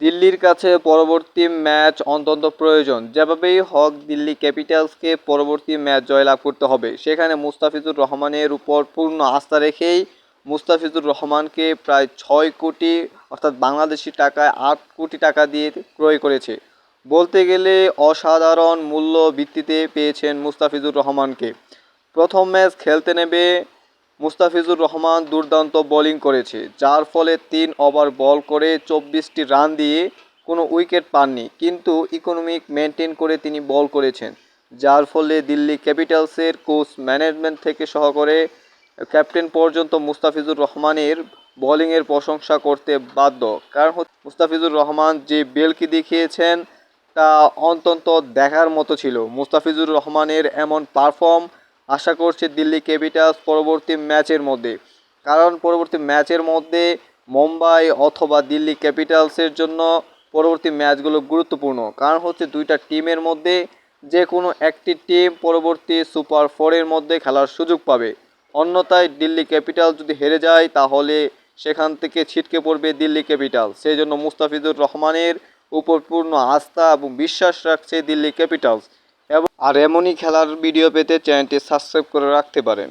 দিল্লির কাছে পরবর্তী ম্যাচ অত্যন্ত প্রয়োজন। যেভাবেই হক, দিল্লি ক্যাপিটালসকে পরবর্তী ম্যাচ জয়লাভ করতে হবে। সেখানে মুস্তাফিজুর রহমানের উপর পূর্ণ আস্থা রেখেই মুস্তাফিজুর রহমানকে প্রায় ছয় কোটি, অর্থাৎ বাংলাদেশি টাকায় আট কোটি টাকা দিয়ে ক্রয় করেছে। বলতে গেলে অসাধারণ মূল্য ভিত্তিতে পেয়েছেন মুস্তাফিজুর রহমানকে। প্রথম ম্যাচ খেলতে নেবে মুস্তাফিজুর রহমান দুর্দান্ত বোলিং করেছে, যার ফলে তিন ওভার বল করে চব্বিশটি রান দিয়ে কোনো উইকেট পাননি, কিন্তু ইকোনমিক মেনটেন করে তিনি বল করেছেন, যার ফলে দিল্লি ক্যাপিটালসের কোচ ম্যানেজমেন্ট থেকে সহ করে ক্যাপ্টেন পর্যন্ত মুস্তাফিজুর রহমানের বোলিংয়ের প্রশংসা করতে বাধ্য। কারণ মুস্তাফিজুর রহমান যে বেলকি দেখিয়েছেন, তা অন্তত দেখার মতো ছিল। মুস্তাফিজুর রহমানের এমন পারফর্ম আশা করছে দিল্লি ক্যাপিটালস পরবর্তী ম্যাচের মধ্যে। কারণ পরবর্তী ম্যাচের মধ্যে মুম্বাই অথবা দিল্লি ক্যাপিটালসের জন্য পরবর্তী ম্যাচগুলো গুরুত্বপূর্ণ। কারণ হচ্ছে দুইটা টিমের মধ্যে যে কোনো একটি টিম পরবর্তী সুপার ফোরের মধ্যে খেলার সুযোগ পাবে। অন্যথায় দিল্লি ক্যাপিটাল যদি হেরে যায়, তাহলে সেখান থেকে ছিটকে পড়বে দিল্লি ক্যাপিটাল সেই জন্য মুস্তাফিজুর রহমানের উপর পূর্ণ আস্থা এবং বিশ্বাস রাখছে দিল্লি ক্যাপিটালস। আর এমনই খেলার ভিডিও পেতে চ্যানেলটি সাবস্ক্রাইব করে রাখতে পারেন।